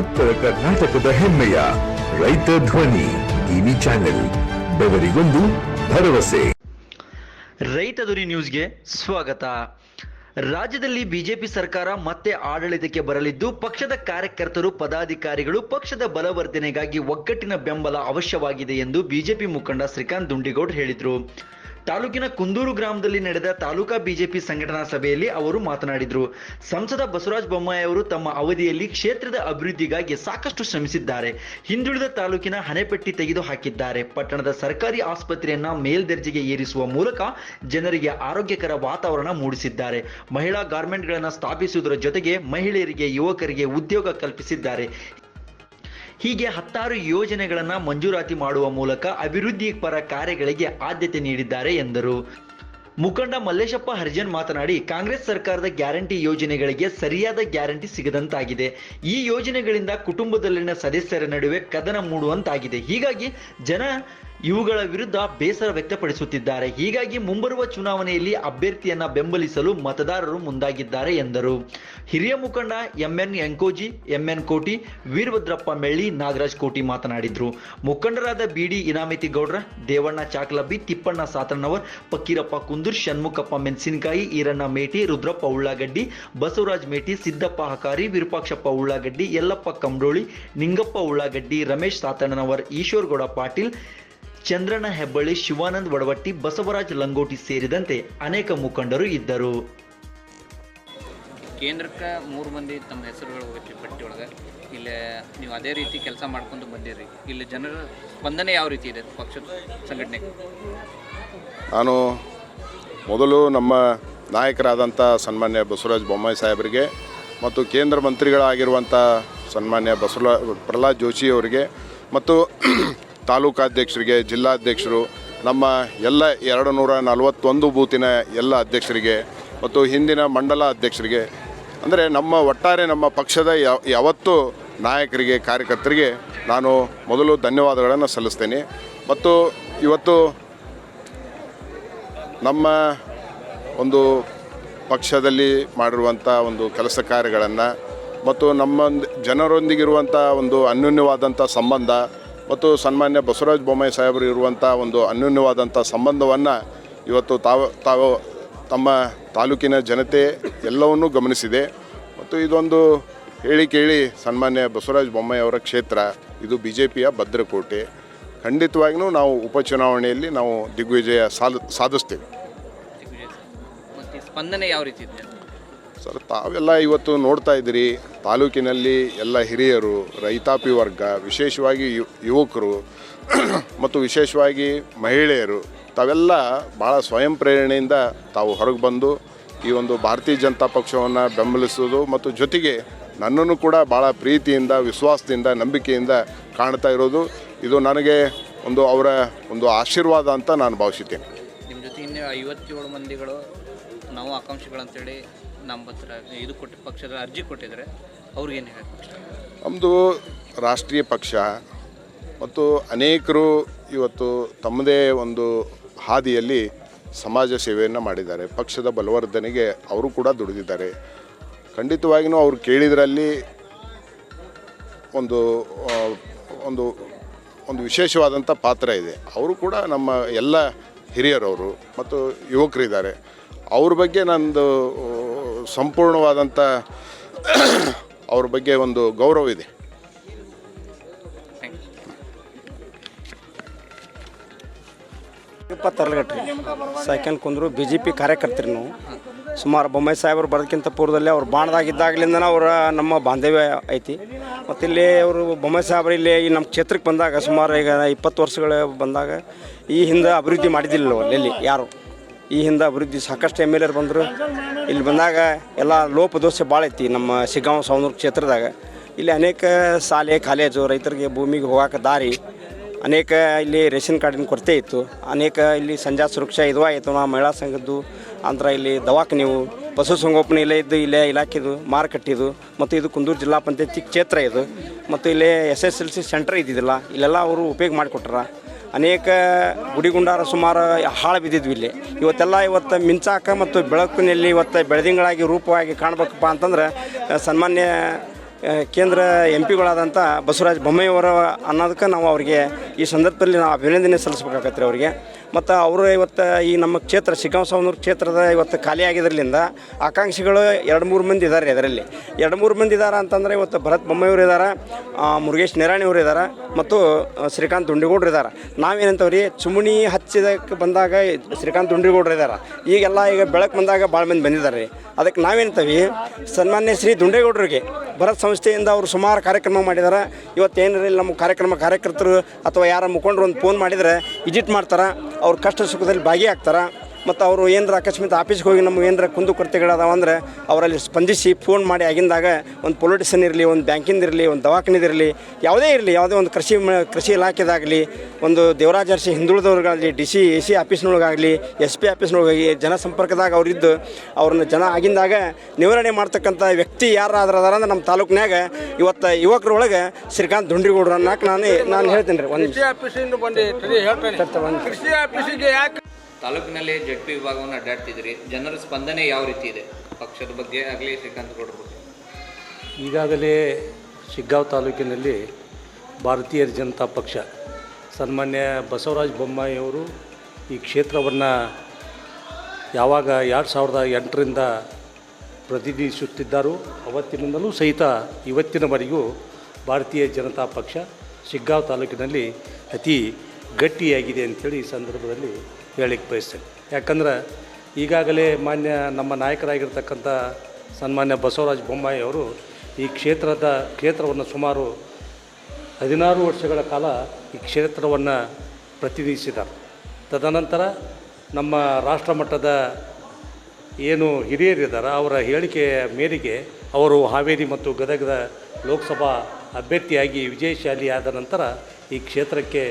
ಉತ್ತರ ಕರ್ನಾಟಕದ ಹೆಮ್ಮೆಯ ರೈತ ಧ್ವನಿ ಟಿವಿ ಚಾನೆಲ್, ಬೆವರಿಗೊಂದು ಭರವಸೆ. ರೈತ ಧ್ವನಿ ನ್ಯೂಸ್ಗೆ ಸ್ವಾಗತ. ರಾಜ್ಯದಲ್ಲಿ ಬಿಜೆಪಿ ಸರ್ಕಾರ ಮತ್ತೆ ಆಡಳಿತಕ್ಕೆ ಬರಲಿದ್ದು, ಪಕ್ಷದ ಕಾರ್ಯಕರ್ತರು, ಪದಾಧಿಕಾರಿಗಳು ಪಕ್ಷದ ಬಲವರ್ಧನೆಗಾಗಿ ಒಗ್ಗಟ್ಟಿನ ಬೆಂಬಲ ಅವಶ್ಯವಾಗಿದೆ ಎಂದು ಬಿಜೆಪಿ ಮುಖಂಡ ಶ್ರೀಕಾಂತ್ ದುಂಡಿಗೌಡ್ ಹೇಳಿದರು. ತಾಲೂಕಿನ ಕುಂದೂರು ಗ್ರಾಮದಲ್ಲಿ ನಡೆದ ತಾಲೂಕಾ ಬಿಜೆಪಿ ಸಂಘಟನಾ ಸಭೆಯಲ್ಲಿ ಅವರು ಮಾತನಾಡಿದರು. ಸಂಸದ ಬಸವರಾಜ ಬೊಮ್ಮಾಯಿ ಅವರು ತಮ್ಮ ಅವಧಿಯಲ್ಲಿ ಕ್ಷೇತ್ರದ ಅಭಿವೃದ್ಧಿಗಾಗಿ ಸಾಕಷ್ಟು ಶ್ರಮಿಸಿದ್ದಾರೆ. ಹಿಂದುಳಿದ ತಾಲೂಕಿನ ಹಣೆಪಟ್ಟಿ ತೆಗೆದು ಹಾಕಿದ್ದಾರೆ ಪಟ್ಟಣದ ಸರ್ಕಾರಿ ಆಸ್ಪತ್ರೆಯನ್ನ ಮೇಲ್ದರ್ಜೆಗೆ ಏರಿಸುವ ಮೂಲಕ ಜನರಿಗೆ ಆರೋಗ್ಯಕರ ವಾತಾವರಣ ಮೂಡಿಸಿದ್ದಾರೆ. ಮಹಿಳಾ ಗಾರ್ಮೆಂಟ್ಗಳನ್ನು ಸ್ಥಾಪಿಸುವುದರ ಜೊತೆಗೆ ಮಹಿಳೆಯರಿಗೆ, ಯುವಕರಿಗೆ ಉದ್ಯೋಗ ಕಲ್ಪಿಸಿದ್ದಾರೆ. ಹೀಗೆ ಹತ್ತಾರು ಯೋಜನೆಗಳನ್ನು ಮಂಜೂರಾತಿ ಮಾಡುವ ಮೂಲಕ ಅಭಿವೃದ್ಧಿ ಪರ ಕಾರ್ಯಗಳಿಗೆ ಆದ್ಯತೆ ನೀಡಿದ್ದಾರೆ ಎಂದರು. ಮುಖಂಡ ಮಲ್ಲೇಶಪ್ಪ ಹರಿಜನ್ ಮಾತನಾಡಿ, ಕಾಂಗ್ರೆಸ್ ಸರ್ಕಾರದ ಗ್ಯಾರಂಟಿ ಯೋಜನೆಗಳಿಗೆ ಸರಿಯಾದ ಗ್ಯಾರಂಟಿ ಸಿಗದಂತಾಗಿದೆ. ಈ ಯೋಜನೆಗಳಿಂದ ಕುಟುಂಬದಲ್ಲಿನ ಸದಸ್ಯರ ನಡುವೆ ಕದನ ಮೂಡುವಂತಾಗಿದೆ. ಹೀಗಾಗಿ ಜನ ಇವುಗಳ ವಿರುದ್ಧ ಬೇಸರ ವ್ಯಕ್ತಪಡಿಸುತ್ತಿದ್ದಾರೆ. ಹೀಗಾಗಿ ಮುಂಬರುವ ಚುನಾವಣೆಯಲ್ಲಿ ಅಭ್ಯರ್ಥಿಯನ್ನ ಬೆಂಬಲಿಸಲು ಮತದಾರರು ಮುಂದಾಗಿದ್ದಾರೆ ಎಂದರು. ಹಿರಿಯ ಮುಖಂಡ ಎಂಎನ್ ಎಂಕೋಜಿ, ಎಂಎನ್ ಕೋಟಿ, ವೀರಭದ್ರಪ್ಪ ಮೆಳ್ಳಿ, ನಾಗರಾಜ್ ಕೋಟಿ ಮಾತನಾಡಿದ್ರು. ಮುಖಂಡರಾದ ಬಿಡಿ ಇನಾಮಿತಿ ಗೌಡ್ರ, ದೇವಣ್ಣ ಚಾಕಲಬ್ಬಿ, ತಿಪ್ಪಣ್ಣ ಸಾತಣ್ಣವರ್ ಪಕ್ಕೀರಪ್ಪ ಕುಂದೂರ್, ಷಣ್ಮುಖಪ್ಪ ಮೆಣಸಿನಕಾಯಿ, ಈರಣ್ಣ ಮೇಟಿ, ರುದ್ರಪ್ಪ ಉಳ್ಳಾಗಡ್ಡಿ, ಬಸವರಾಜ್ ಮೇಟಿ, ಸಿದ್ದಪ್ಪ ಹಕಾರಿ, ವಿರೂಪಾಕ್ಷಪ್ಪ ಉಳ್ಳಾಗಡ್ಡಿ, ಯಲ್ಲಪ್ಪ ಕಂಬ್ರೋಳಿ, ನಿಂಗಪ್ಪ ಉಳ್ಳಾಗಡ್ಡಿ, ರಮೇಶ್ ಸಾತಣ್ಣನವರ್ ಈಶ್ವರ್ಗೌಡ ಪಾಟೀಲ್ ಚಂದ್ರಣ್ಣ ಹೆಬ್ಬಳ್ಳಿ ಶಿವಾನಂದ್ ವಡವಟ್ಟಿ ಬಸವರಾಜ್ ಲಂಗೋಟಿ ಸೇರಿದಂತೆ ಅನೇಕ ಮುಖಂಡರು ಇದ್ದರು. ಕೇಂದ್ರಕ್ಕೆ ಮೂರು ಮಂದಿ ತಮ್ಮ ಹೆಸರುಗಳು ಹೋಗೈತಿ ಪಟ್ಟಿ ಒಳಗೆ. ಇಲ್ಲಿ ನೀವು ಅದೇ ರೀತಿ ಕೆಲಸ ಮಾಡ್ಕೊಂಡು ಬಂದಿರಿ. ಇಲ್ಲಿ ಜನರ ಸ್ಪಂದನೆ ಯಾವ ರೀತಿ ಇದೆ ಪಕ್ಷದ ಸಂಘಟನೆಗೆ? ನಾನು ಮೊದಲು ನಮ್ಮ ನಾಯಕರಾದಂಥ ಸನ್ಮಾನ್ಯ ಬಸವರಾಜ ಬೊಮ್ಮಾಯಿ ಸಾಹೇಬರಿಗೆ ಮತ್ತು ಕೇಂದ್ರ ಮಂತ್ರಿಗಳಾಗಿರುವಂಥ ಸನ್ಮಾನ್ಯ ಬಸವರಾಜ್ ಪ್ರಹ್ಲಾದ್ ಜೋಶಿ ಅವರಿಗೆ ಮತ್ತು ತಾಲೂಕಾಧ್ಯಕ್ಷರಿಗೆ, ಜಿಲ್ಲಾಧ್ಯಕ್ಷರು, ನಮ್ಮ ಎಲ್ಲ ಎರಡು ನೂರ ನಲವತ್ತೊಂದು ಬೂತಿನ ಎಲ್ಲ ಅಧ್ಯಕ್ಷರಿಗೆ ಮತ್ತು ಹಿಂದಿನ ಮಂಡಲ ಅಧ್ಯಕ್ಷರಿಗೆ, ಅಂದರೆ ನಮ್ಮ ಒಟ್ಟಾರೆ ನಮ್ಮ ಪಕ್ಷದ ಯಾವತ್ತು ಯಾವತ್ತೂ ನಾಯಕರಿಗೆ, ಕಾರ್ಯಕರ್ತರಿಗೆ ನಾನು ಮೊದಲು ಧನ್ಯವಾದಗಳನ್ನು ಸಲ್ಲಿಸ್ತೇನೆ. ಮತ್ತು ಇವತ್ತು ನಮ್ಮ ಒಂದು ಪಕ್ಷದಲ್ಲಿ ಮಾಡಿರುವಂಥ ಒಂದು ಕೆಲಸ ಕಾರ್ಯಗಳನ್ನು ಮತ್ತು ನಮ್ಮ ಜನರೊಂದಿಗಿರುವಂಥ ಒಂದು ಅನ್ಯೂನ್ಯವಾದಂಥ ಸಂಬಂಧ ಮತ್ತು ಸನ್ಮಾನ್ಯ ಬಸವರಾಜ ಬೊಮ್ಮಾಯಿ ಸಾಹೇಬರು ಇರುವಂಥ ಒಂದು ಅನ್ಯೋನ್ಯವಾದಂಥ ಸಂಬಂಧವನ್ನು ಇವತ್ತು ತಾವು ತಾವು ತಮ್ಮ ತಾಲೂಕಿನ ಜನತೆ ಎಲ್ಲವನ್ನೂ ಗಮನಿಸಿದೆ. ಮತ್ತು ಇದೊಂದು ಹೇಳಿ ಕೇಳಿ ಸನ್ಮಾನ್ಯ ಬಸವರಾಜ ಬೊಮ್ಮಾಯಿ ಅವರ ಕ್ಷೇತ್ರ, ಇದು ಬಿ ಜೆ ಪಿಯ ಭದ್ರಕೋಟೆ. ಖಂಡಿತವಾಗಿಯೂ ನಾವು ಉಪಚುನಾವಣೆಯಲ್ಲಿ ನಾವು ದಿಗ್ವಿಜಯ ಸಾಧ ಸಾಧಿಸ್ತೇವೆ. ಸ್ಪಂದನೆ ಯಾವ ರೀತಿ ಇದೆ? ಸರ್, ತಾವೆಲ್ಲ ಇವತ್ತು ನೋಡ್ತಾ ಇದ್ದೀರಿ, ತಾಲೂಕಿನಲ್ಲಿ ಎಲ್ಲ ಹಿರಿಯರು, ರೈತಾಪಿ ವರ್ಗ, ವಿಶೇಷವಾಗಿ ಯುವಕರು, ಮತ್ತು ವಿಶೇಷವಾಗಿ ಮಹಿಳೆಯರು, ತಾವೆಲ್ಲ ಭಾಳ ಸ್ವಯಂ ಪ್ರೇರಣೆಯಿಂದ ತಾವು ಹೊರಗೆ ಬಂದು ಈ ಒಂದು ಭಾರತೀಯ ಜನತಾ ಪಕ್ಷವನ್ನು ಬೆಂಬಲಿಸೋದು ಮತ್ತು ಜೊತೆಗೆ ನನ್ನನ್ನು ಕೂಡ ಭಾಳ ಪ್ರೀತಿಯಿಂದ, ವಿಶ್ವಾಸದಿಂದ, ನಂಬಿಕೆಯಿಂದ ಕಾಣ್ತಾ ಇರೋದು. ಇದು ನನಗೆ ಒಂದು ಅವರ ಒಂದು ಆಶೀರ್ವಾದ ಅಂತ ನಾನು ಭಾವಿಸುತ್ತೇನೆ. ನಿಮ್ಮ ಜೊತೆ ಇನ್ನೂ ಐವತ್ತೇಳು ಮಂದಿಗಳು ನಾವು ಆಕಾಂಕ್ಷಿಗಳಂತೇಳಿ ನಮ್ಮ ಹತ್ರ ಇದು ಕೊಟ್ಟು ಪಕ್ಷದ ಅರ್ಜಿ ಕೊಟ್ಟಿದ್ದಾರೆ ಅವ್ರಿಗೇನು ಹೇಳ್ತಾರೆ ನಮ್ಮದು ರಾಷ್ಟ್ರೀಯ ಪಕ್ಷ ಮತ್ತು ಅನೇಕರು ಇವತ್ತು ತಮ್ಮದೇ ಒಂದು ಹಾದಿಯಲ್ಲಿ ಸಮಾಜ ಸೇವೆಯನ್ನು ಮಾಡಿದ್ದಾರೆ. ಪಕ್ಷದ ಬಲವರ್ಧನೆಗೆ ಅವರು ಕೂಡ ದುಡಿದಿದ್ದಾರೆ. ಖಂಡಿತವಾಗಿಯೂ ಅವರು ಕೇಳಿದ್ರಲ್ಲಿ ಒಂದು ಒಂದು ಒಂದು ವಿಶೇಷವಾದಂಥ ಪಾತ್ರ ಇದೆ. ಅವರು ಕೂಡ ನಮ್ಮ ಎಲ್ಲ ಹಿರಿಯರವರು ಮತ್ತು ಯುವಕರಿದ್ದಾರೆ. ಅವ್ರ ಬಗ್ಗೆ ನಂದು ಸಂಪೂರ್ಣವಾದಂಥ ಅವ್ರ ಬಗ್ಗೆ ಒಂದು ಗೌರವ ಇದೆ. ಇಪ್ಪತ್ತರಗಟ್ರಿ ಸೆಕೆಂಡ್ ಕುಂದ್ರು ಬಿ ಜೆ ಪಿ ಕಾರ್ಯಕರ್ತರು ನಾವು. ಸುಮಾರು ಬೊಮ್ಮಾಯಿ ಸಾಹೇಬರು ಬರೋದಕ್ಕಿಂತ ಪೂರ್ವದಲ್ಲಿ ಅವ್ರು ಬಾಣದಾಗಿದ್ದಾಗಲಿಂದ ಅವರ ನಮ್ಮ ಬಾಂಧವ್ಯ ಐತಿ. ಮತ್ತು ಇಲ್ಲಿ ಅವರು ಬೊಮ್ಮಾಯಿ ಸಾಹೇಬರು ಇಲ್ಲಿ ಈ ನಮ್ಮ ಕ್ಷೇತ್ರಕ್ಕೆ ಬಂದಾಗ ಸುಮಾರು ಈಗ ಇಪ್ಪತ್ತು ವರ್ಷಗಳು ಬಂದಾಗ ಈ ಹಿಂದೆ ಅಭಿವೃದ್ಧಿ ಮಾಡಿದ್ದಿಲ್ಲ ಅಲ್ಲಿ ಯಾರು. ಈ ಹಿಂದೆ ಅಭಿವೃದ್ಧಿ ಸಾಕಷ್ಟು ಎಂ ಎಲ್ ಎರು ಬಂದರು. ಇಲ್ಲಿ ಬಂದಾಗ ಎಲ್ಲ ಲೋಪದೋಷ ಭಾಳ ಐತಿ ನಮ್ಮ ಶಿಗ್ಗಾಂವ್ ಸವನೂರು ಕ್ಷೇತ್ರದಾಗ. ಇಲ್ಲಿ ಅನೇಕ ಶಾಲೆ, ಕಾಲೇಜು ರೈತರಿಗೆ ಭೂಮಿಗೆ ಹೋಗಾಕ ದಾರಿ. ಅನೇಕ ಇಲ್ಲಿ ರೇಷನ್ ಕಾರ್ಡಿನ ಕೊರತೆ ಇತ್ತು. ಅನೇಕ ಇಲ್ಲಿ ಸಂಜಾ ಸುರಕ್ಷಾ ಇದು ಆಯಿತು ನಾವು ಮಹಿಳಾ ಸಂಘದ್ದು ಅಂದ್ರೆ ಇಲ್ಲಿ ದವಾಖಾನೆವು ಪಶುಸಂಗೋಪನೆ ಇಲ್ಲೇ ಇದ್ದು ಇಲ್ಲೇ ಇಲಾಖೆದು ಮಾರುಕಟ್ಟೆದು ಮತ್ತು ಇದು ಕುಂದೂರು ಜಿಲ್ಲಾ ಪಂಚಾಯತಿ ಕ್ಷೇತ್ರ ಇದು. ಮತ್ತು ಇಲ್ಲಿ S S L C centre ಇದ್ದಿದ್ದಿಲ್ಲ. ಇಲ್ಲೆಲ್ಲ ಅವರು ಉಪಯೋಗ ಮಾಡಿಕೊಟ್ರ. ಅನೇಕ ಗುಡಿಗುಂಡಾರ ಸುಮಾರು ಹಾಳು ಬಿದ್ದಿದ್ವಿ ಇಲ್ಲಿ. ಇವತ್ತೆಲ್ಲ ಇವತ್ತು ಮಿಂಚಾಕ ಮತ್ತು ಬೆಳಕಿನಲ್ಲಿ ಇವತ್ತು ಬೆಳದಿಂಗಳಾಗಿ ರೂಪವಾಗಿ ಕಾಣಬೇಕಪ್ಪ ಅಂತಂದ್ರೆ ಸನ್ಮಾನ್ಯ ಕೇಂದ್ರ ಎಂ ಪಿಗಳಾದಂಥ ಬಸವರಾಜ ಬೊಮ್ಮಾಯಿಯವರ ಅನ್ನೋದಕ್ಕೆ ನಾವು ಅವರಿಗೆ ಈ ಸಂದರ್ಭದಲ್ಲಿ ನಾವು ಅಭಿನಂದನೆ ಸಲ್ಲಿಸ್ಬೇಕಾಗತ್ತೆ ಅವರಿಗೆ. ಮತ್ತು ಅವರು ಇವತ್ತು ಈ ನಮ್ಮ ಕ್ಷೇತ್ರ ಶಿಗ್ಗಾಂವ್ ಕ್ಷೇತ್ರದ ಇವತ್ತು ಖಾಲಿ ಆಗಿದ್ರಲಿಂದ ಆಕಾಂಕ್ಷಿಗಳು ಎರಡು ಮೂರು ಮಂದಿ ಇದ್ದಾರೆ ಅದರಲ್ಲಿ ಎರಡು ಮೂರು ಮಂದಿ ಇದ್ದಾರೆ ಅಂತಂದರೆ ಇವತ್ತು ಭರತ್ ಬೊಮ್ಮಾಯಿಯವರು ಇದ್ದಾರೆ ಮುರುಗೇಶ್ ನಿರಾಣಿಯವರು ಇದ್ದಾರೆ ಮತ್ತು ಶ್ರೀಕಾಂತ್ ದುಂಡಿಗೌಡ್ರು ಇದ್ದಾರೆ ನಾವೇನಂತವ್ರಿ? ಚುಮುಣಿ ಹಚ್ಚಿದಕ್ಕೆ ಬಂದಾಗ ಶ್ರೀಕಾಂತ್ ದುಂಡಿಗೌಡ್ರು ಇದ್ದಾರೆ ಈಗೆಲ್ಲ ಈಗ ಬೆಳಕು ಬಂದಾಗ ಭಾಳ ಮಂದಿ ಬಂದಿದ್ದಾರೆ ರೀ ಅದಕ್ಕೆ ನಾವೇನಂತೀವಿ ಸನ್ಮಾನ್ಯ ಶ್ರೀ ದುಂಡೇಗೌಡರಿಗೆ ಭರತ್ ಸಂಸ್ಥೆಯಿಂದ ಅವರು ಸುಮಾರು ಕಾರ್ಯಕ್ರಮ ಮಾಡಿದ್ದಾರೆ ಇವತ್ತು ಏನಿರಲಿ ನಮ್ಮ ಕಾರ್ಯಕ್ರಮ ಕಾರ್ಯಕರ್ತರು ಅಥವಾ ಯಾರ ಮುಖಂಡರು ಒಂದು ಫೋನ್ ಮಾಡಿದರೆ ವಿಜಿಟ್ ಮಾಡ್ತಾರೆ. ಅವ್ರ ಕಷ್ಟ ಸುಖದಲ್ಲಿ ಭಾಗಿಯಾಗ್ತಾರೆ? ಮತ್ತು ಅವರು ಏನರ ಅಕಸ್ಮಾತ್ ಆಫೀಸ್ಗೆ ಹೋಗಿ ನಮ್ಗೆ ಏನರ ಕುಂದು ಕೊರತೆಗಳದಾವ ಅಂದರೆ ಅವರಲ್ಲಿ ಸ್ಪಂದಿಸಿ ಫೋನ್ ಮಾಡಿ ಆಗಿಂದಾಗ ಒಂದು ಪೊಲಿಟಿಷನ್ ಇರಲಿ ಒಂದು ಬ್ಯಾಂಕಿಂದ ಇರಲಿ ಒಂದು ದವಾಖಾನಿದಿರಲಿ ಯಾವುದೇ ಇರಲಿ ಯಾವುದೇ ಒಂದು ಕೃಷಿ ಕೃಷಿ ಇಲಾಖೆದಾಗಲಿ ಒಂದು ದೇವರಾಜ ಅರಸಿ ಹಿಂದುಳಿದವ್ರಿಗಾಗಲಿ ಡಿ ಸಿ ಎ ಸಿ ಆಫೀಸ್ನೊಳಗಾಗಲಿ ಎಸ್ ಪಿ ಆಫೀಸ್ನೊಳಗಾಗಿ ಜನಸಂಪರ್ಕದಾಗ ಅವರಿದ್ದು ಅವ್ರನ್ನ ಜನ ಆಗಿಂದಾಗ ನಿವಾರಣೆ ಮಾಡ್ತಕ್ಕಂಥ ವ್ಯಕ್ತಿ ಯಾರು ಆದ್ರ ಅದಾರ ಅಂದ್ರೆ ನಮ್ಮ ತಾಲೂಕಿನಾಗ ಇವತ್ತು ಯುವಕರೊಳಗೆ ಶ್ರೀಕಾಂತ್ ಅನ್ನಕ್ಕೆ ನಾನು ನಾನು ಹೇಳ್ತೀನಿ. ರೀ ಒಂದು ಕೃಷಿ ಆಫೀಸಿಗೆ ಯಾಕೆ ತಾಲೂಕಿನಲ್ಲಿ ಜಡ್ ಪಿ ವಿಭಾಗವನ್ನು ಅಡ್ಡಾಡ್ತಿದ್ದೀರಿ. ಜನರ ಸ್ಪಂದನೆ ಯಾವ ರೀತಿ ಇದೆ? ಪಕ್ಷದ ಬಗ್ಗೆ ಆಗಲಿ ಶ್ರೀಕಾಂತ್ ಗೌಡ್ರ ಬಗ್ಗೆ ಈಗಾಗಲೇ ಶಿಗ್ಗಾಂವ್ ತಾಲೂಕಿನಲ್ಲಿ ಭಾರತೀಯ ಜನತಾ ಪಕ್ಷ, ಸನ್ಮಾನ್ಯ ಬಸವರಾಜ ಬೊಮ್ಮಾಯಿಯವರು ಈ ಕ್ಷೇತ್ರವನ್ನು ಯಾವಾಗ ಎರಡು ಸಾವಿರದ ಎಂಟರಿಂದ ಪ್ರತಿನಿಧಿಸುತ್ತಿದ್ದಾರೋ ಅವತ್ತಿನಿಂದಲೂ ಸಹಿತ ಇವತ್ತಿನವರೆಗೂ ಭಾರತೀಯ ಜನತಾ ಪಕ್ಷ ಶಿಗ್ಗಾಂವ್ ತಾಲೂಕಿನಲ್ಲಿ ಅತಿ ಗಟ್ಟಿಯಾಗಿದೆ ಅಂಥೇಳಿ ಈ ಸಂದರ್ಭದಲ್ಲಿ ಹೇಳಿಕ್ಕೆ ಬಯಸ್ತೇನೆ. ಯಾಕಂದ್ರೆ ಈಗಾಗಲೇ ಮಾನ್ಯ ನಮ್ಮ ನಾಯಕರಾಗಿರ್ತಕ್ಕಂಥ ಸನ್ಮಾನ್ಯ ಬಸವರಾಜ ಬೊಮ್ಮಾಯಿ ಅವರು ಈ ಕ್ಷೇತ್ರದ ಕ್ಷೇತ್ರವನ್ನು ಸುಮಾರು ಹದಿನಾರು ವರ್ಷಗಳ ಕಾಲ ಈ ಕ್ಷೇತ್ರವನ್ನು ಪ್ರತಿನಿಧಿಸಿದ್ದಾರೆ. ತದನಂತರ ನಮ್ಮ ರಾಷ್ಟ್ರ ಮಟ್ಟದ ಏನು ಹಿರಿಯರಿದ್ದಾರೆ, ಅವರ ಹೇಳಿಕೆಯ ಮೇರೆಗೆ ಅವರು ಹಾವೇರಿ ಮತ್ತು ಗದಗದ ಲೋಕಸಭಾ ಅಭ್ಯರ್ಥಿಯಾಗಿ ವಿಜಯಶಾಲಿ ಆದ ನಂತರ ಈ ಕ್ಷೇತ್ರಕ್ಕೆ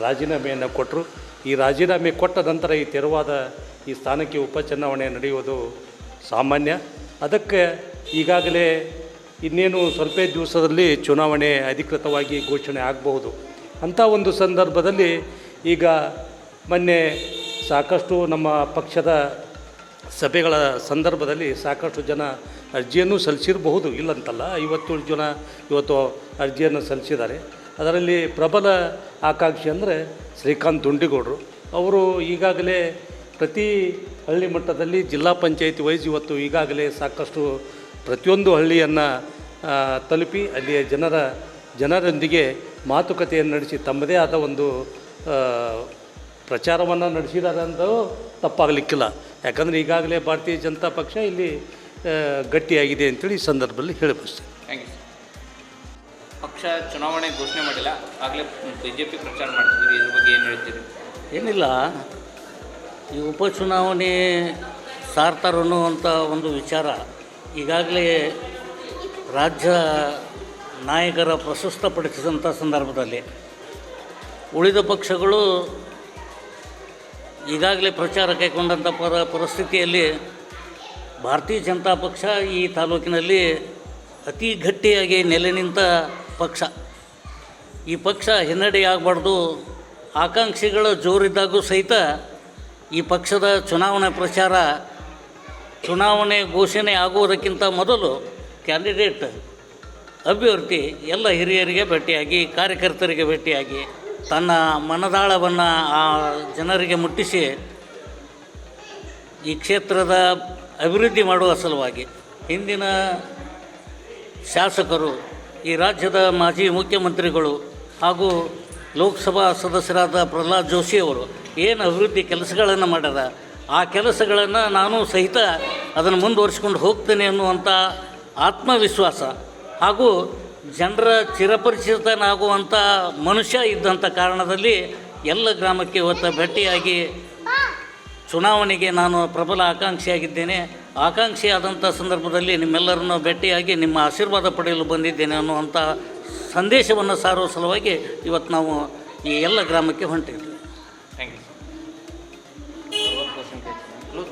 ರಾಜೀನಾಮೆಯನ್ನು ಕೊಟ್ಟರು. ಈ ರಾಜೀನಾಮೆ ಕೊಟ್ಟ ನಂತರ ಈ ತೆರವಾದ ಈ ಸ್ಥಾನಕ್ಕೆ ಉಪಚುನಾವಣೆ ನಡೆಯುವುದು ಸಾಮಾನ್ಯ. ಅದಕ್ಕೆ ಈಗಾಗಲೇ ಇನ್ನೇನು ಸ್ವಲ್ಪ ದಿವಸದಲ್ಲಿ ಚುನಾವಣೆ ಅಧಿಕೃತವಾಗಿ ಘೋಷಣೆ ಆಗಬಹುದು. ಅಂಥ ಒಂದು ಸಂದರ್ಭದಲ್ಲಿ ಈಗ ಮೊನ್ನೆ ಸಾಕಷ್ಟು ನಮ್ಮ ಪಕ್ಷದ ಸಭೆಗಳ ಸಂದರ್ಭದಲ್ಲಿ ಸಾಕಷ್ಟು ಜನ ಅರ್ಜಿಯನ್ನು ಸಲ್ಲಿಸಿರಬಹುದು ಇಲ್ಲಂತಲ್ಲ, ಐವತ್ತೇಳು ಜನ ಇವತ್ತು ಅರ್ಜಿಯನ್ನು ಸಲ್ಲಿಸಿದ್ದಾರೆ. ಅದರಲ್ಲಿ ಪ್ರಬಲ ಆಕಾಂಕ್ಷಿ ಅಂದರೆ ಶ್ರೀಕಾಂತ್ ದುಂಡಿಗೌಡರು ಅವರು ಈಗಾಗಲೇ ಪ್ರತಿ ಹಳ್ಳಿ ಮಟ್ಟದಲ್ಲಿ ಜಿಲ್ಲಾ ಪಂಚಾಯತಿ ವಹಿಸಿ ಇವತ್ತು ಈಗಾಗಲೇ ಸಾಕಷ್ಟು ಪ್ರತಿಯೊಂದು ಹಳ್ಳಿಯನ್ನು ತಲುಪಿ ಅಲ್ಲಿಯ ಜನರ, ಜನರೊಂದಿಗೆ ಮಾತುಕತೆಯನ್ನು ನಡೆಸಿ ತಮ್ಮದೇ ಆದ ಒಂದು ಪ್ರಚಾರವನ್ನು ನಡೆಸಿದ್ದಾರೆ ಅಂದರೂ ತಪ್ಪಾಗಲಿಕ್ಕಿಲ್ಲ. ಯಾಕಂದರೆ ಈಗಾಗಲೇ ಭಾರತೀಯ ಜನತಾ ಪಕ್ಷ ಇಲ್ಲಿ ಗಟ್ಟಿಯಾಗಿದೆ ಅಂತೇಳಿ ಈ ಸಂದರ್ಭದಲ್ಲಿ ಹೇಳಬಹುದು ಥ್ಯಾಂಕ್ ಯು ಪಕ್ಷ ಚುನಾವಣೆ ಘೋಷಣೆ ಮಾಡಿಲ್ಲ. ಆಗಲೇ ಬಿ ಜೆ ಪಿ ಪ್ರಚಾರ ಮಾಡ್ತಿದ್ದೀರಿ. ಇದ್ರ ಬಗ್ಗೆ ಏನು ಹೇಳ್ತೀರಿ? ಏನಿಲ್ಲ. ಈ ಉಪಚುನಾವಣೆ ಸಾರ್ತಾರ ಅನ್ನುವಂಥ ಒಂದು ವಿಚಾರ. ಈಗಾಗಲೇ ರಾಜ್ಯ ನಾಯಕರ ಪ್ರಶಸ್ತಪಡಿಸಿದಂಥ ಸಂದರ್ಭದಲ್ಲಿ ಉಳಿದ ಪಕ್ಷಗಳು ಈಗಾಗಲೇ ಪ್ರಚಾರ ಕೈಗೊಂಡಂಥ ಪರ, ಪರಿಸ್ಥಿತಿಯಲ್ಲಿ ಭಾರತೀಯ ಜನತಾ ಪಕ್ಷ ಈ ತಾಲೂಕಿನಲ್ಲಿ ಅತಿ ಗಟ್ಟಿಯಾಗಿ ನೆಲೆ ನಿಂತ ಪಕ್ಷ. ಈ ಪಕ್ಷ ಹಿನ್ನಡೆಯಾಗಬಾರ್ದು ಆಕಾಂಕ್ಷಿಗಳು ಜೋರಿದ್ದಾಗೂ ಸಹಿತ ಈ ಪಕ್ಷದ ಚುನಾವಣೆ ಪ್ರಚಾರ, ಚುನಾವಣೆ ಘೋಷಣೆ ಆಗುವುದಕ್ಕಿಂತ ಮೊದಲು ಕ್ಯಾಂಡಿಡೇಟ್ ಅಭ್ಯರ್ಥಿ ಎಲ್ಲ ಹಿರಿಯರಿಗೆ ಭೇಟಿಯಾಗಿ, ಕಾರ್ಯಕರ್ತರಿಗೆ ಭೇಟಿಯಾಗಿ ತನ್ನ ಮನದಾಳವನ್ನು ಆ ಜನರಿಗೆ ಮುಟ್ಟಿಸಿ ಈ ಕ್ಷೇತ್ರದ ಅಭಿವೃದ್ಧಿ ಮಾಡುವ ಸಲುವಾಗಿ ಹಿಂದಿನ ಶಾಸಕರು ಈ ರಾಜ್ಯದ ಮಾಜಿ ಮುಖ್ಯಮಂತ್ರಿಗಳು ಹಾಗೂ ಲೋಕಸಭಾ ಸದಸ್ಯರಾದ ಪ್ರಹ್ಲಾದ್ ಜೋಶಿ ಅವರು ಏನು ಅಭಿವೃದ್ಧಿ ಕೆಲಸಗಳನ್ನು ಮಾಡ್ಯಾರ? ಆ ಕೆಲಸಗಳನ್ನು ನಾನು ಸಹಿತ ಅದನ್ನು ಮುಂದುವರಿಸ್ಕೊಂಡು ಹೋಗ್ತೇನೆ ಅನ್ನುವಂಥ ಆತ್ಮವಿಶ್ವಾಸ ಹಾಗೂ ಜನರ ಚಿರಪರಿಚಿತನಾಗುವಂಥ ಮನುಷ್ಯ ಇದ್ದಂಥ ಕಾರಣದಲ್ಲಿ ಎಲ್ಲ ಗ್ರಾಮಕ್ಕೆ ಇವತ್ತು ಭೇಟಿಯಾಗಿ ಚುನಾವಣೆಗೆ ನಾನು ಪ್ರಬಲ ಆಕಾಂಕ್ಷಿಯಾಗಿದ್ದೇನೆ. ಆಕಾಂಕ್ಷಿಯಾದಂಥ ಸಂದರ್ಭದಲ್ಲಿ ನಿಮ್ಮೆಲ್ಲರನ್ನು ಭೇಟಿಯಾಗಿ ನಿಮ್ಮ ಆಶೀರ್ವಾದ ಪಡೆಯಲು ಬಂದಿದ್ದೇನೆ ಅನ್ನುವಂಥ ಸಂದೇಶವನ್ನು ಸಾರುವ ಸಲುವಾಗಿ ಇವತ್ತು ನಾವು ಈ ಎಲ್ಲ ಗ್ರಾಮಕ್ಕೆ ಹೊಂಟಿದ್ದೀವಿ ಥ್ಯಾಂಕ್ ಯು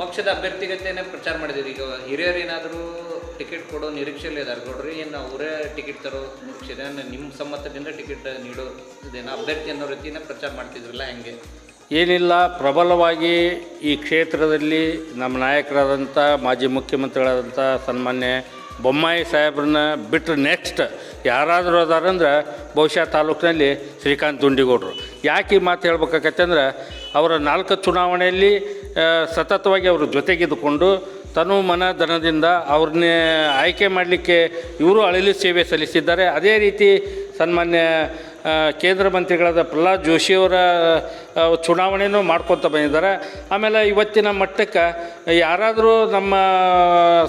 ಪಕ್ಷದ ಅಭ್ಯರ್ಥಿಗತೆಯೇ ಪ್ರಚಾರ ಮಾಡಿದ್ದೀರಿ. ಈಗ ಹಿರಿಯರು ಏನಾದರೂ ಟಿಕೆಟ್ ಕೊಡೋ ನಿರೀಕ್ಷೆಯಲ್ಲಿ ಇದ್ದಾರೆ. ಗೌಡ್ರಿ ಏನು ಅವರೇ ಟಿಕೆಟ್ ತರೋ ನಿರೀಕ್ಷೆ ಇದೆ? ನಿಮ್ಮ ಸಮ್ಮತದಿಂದ ಟಿಕೆಟ್ ನೀಡೋ ಇದೇನು? ಅಭ್ಯರ್ಥಿ ಅನ್ನೋ ರೀತಿಯೇ ಪ್ರಚಾರ ಮಾಡ್ತಿದ್ರಲ್ಲ ಹೆಂಗೆ? ಏನಿಲ್ಲ, ಪ್ರಬಲವಾಗಿ ಈ ಕ್ಷೇತ್ರದಲ್ಲಿ ನಮ್ಮ ನಾಯಕರಾದಂಥ, ಮಾಜಿ ಮುಖ್ಯಮಂತ್ರಿಗಳಾದಂಥ ಸನ್ಮಾನ್ಯ ಬೊಮ್ಮಾಯಿ ಸಾಹೇಬ್ರನ್ನ ಬಿಟ್ಟರೆ ನೆಕ್ಸ್ಟ್ ಯಾರಾದರೂ ಅದಾರಂದ್ರೆ ಬಹುಶಃ ತಾಲೂಕಿನಲ್ಲಿ ಶ್ರೀಕಾಂತ್ ದುಂಡಿಗೌಡರು ಯಾಕೆ ಈ ಮಾತು ಹೇಳ್ಬೇಕಾಗತ್ತೆ ಅಂದ್ರೆ, ಅವರ ನಾಲ್ಕು ಚುನಾವಣೆಯಲ್ಲಿ ಸತತವಾಗಿ ಅವರು ಜೊತೆಗಿದ್ದುಕೊಂಡು ತನು ಮನ ಧನದಿಂದ ಅವ್ರನ್ನೇ ಆಯ್ಕೆ ಮಾಡಲಿಕ್ಕೆ ಇವರು ಅಳಲಿ ಸೇವೆ ಸಲ್ಲಿಸಿದ್ದಾರೆ. ಅದೇ ರೀತಿ ಸನ್ಮಾನ್ಯ ಕೇಂದ್ರ ಮಂತ್ರಿಗಳಾದ ಪ್ರಹ್ಲಾದ್ ಜೋಶಿಯವರ ಆ, ಚುನಾವಣೆನೂ ಮಾಡ್ಕೊತ ಬಂದಿದ್ದಾರೆ. ಆಮೇಲೆ ಇವತ್ತಿನ ಮಟ್ಟಕ್ಕೆ ಯಾರಾದರೂ ನಮ್ಮ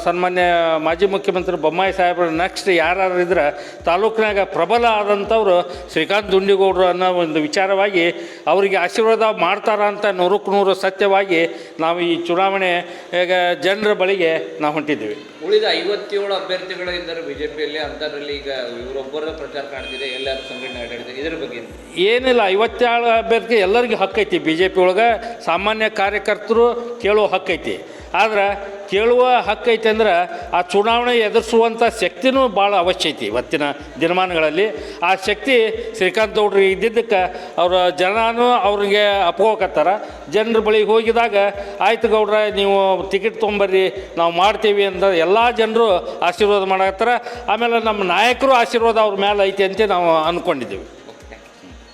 ಸನ್ಮಾನ್ಯ ಮಾಜಿ ಮುಖ್ಯಮಂತ್ರಿ ಬೊಮ್ಮಾಯಿ ಸಾಹೇಬರು ನೆಕ್ಸ್ಟ್ ಯಾರು ಇದ್ರೆ ತಾಲೂಕಿನಾಗ ಪ್ರಬಲ ಆದಂಥವ್ರು ಶ್ರೀಕಾಂತ್ ದುಂಡಿಗೌಡರು ಅನ್ನೋ ಒಂದು ವಿಚಾರವಾಗಿ ಅವರಿಗೆ ಆಶೀರ್ವಾದ ಮಾಡ್ತಾರ ಅಂತ ನೂರಕ್ಕೆ ನೂರು ಸತ್ಯವಾಗಿ ನಾವು ಈ ಚುನಾವಣೆ ಈಗ ಜನರ ಬಳಿಗೆ ನಾವು ಹೊಂಟಿದ್ದೀವಿ. ಉಳಿದ ಐವತ್ತೇಳು ಅಭ್ಯರ್ಥಿಗಳು ಇದ್ದಾರೆ ಪಿಯಲ್ಲಿ ಅಂತರಲ್ಲಿ ಈಗ ಇವರೊಬ್ಬರ ಪ್ರಚಾರ ಕಾಣ್ತಿದೆ ಎಲ್ಲರೂ ಸಂಘಟನೆ ಆಡಳಿತ ಇದರ ಬಗ್ಗೆ ಏನಿಲ್ಲ ಐವತ್ತೇಳು ಅಭ್ಯರ್ಥಿ ಎಲ್ಲರಿಗೂ ಹಕ್ಕೈತಿ. ಬಿ ಜೆ ಪಿ ಒಳಗೆ ಸಾಮಾನ್ಯ ಕಾರ್ಯಕರ್ತರು ಕೇಳುವ ಹಕ್ಕೈತಿ. ಆದ್ರೆ ಕೇಳುವ ಹಕ್ಕೈತಿ ಅಂದ್ರೆ ಆ ಚುನಾವಣೆ ಎದುರಿಸುವಂಥ ಶಕ್ತಿನೂ ಭಾಳ ಅವಶ್ಯ ಐತಿ ಇವತ್ತಿನ ದಿನಮಾನಗಳಲ್ಲಿ. ಆ ಶಕ್ತಿ ಶ್ರೀಕಾಂತ್ ಗೌಡ್ರಿಗೆ ಇದ್ದಿದ್ದಕ್ಕೆ ಅವರ ಜನನೂ ಅವ್ರಿಗೆ ಅಪ್ಕೋಕತ್ತಾರ ಜನರ ಬಳಿಗೆ ಹೋಗಿದಾಗ, ಆಯ್ತು ಗೌಡ್ರ, ನೀವು ಟಿಕೆಟ್ ತೊಗೊಂಬರ್ರಿ, ನಾವು ಮಾಡ್ತೀವಿ ಅಂತ ಎಲ್ಲ ಜನರು ಆಶೀರ್ವಾದ ಮಾಡಕತ್ತಾರ. ಆಮೇಲೆ ನಮ್ಮ ನಾಯಕರು ಆಶೀರ್ವಾದ ಅವ್ರ ಮೇಲೆ ಐತಿ ಅಂತ ನಾವು ಅಂದ್ಕೊಂಡಿದ್ದೀವಿ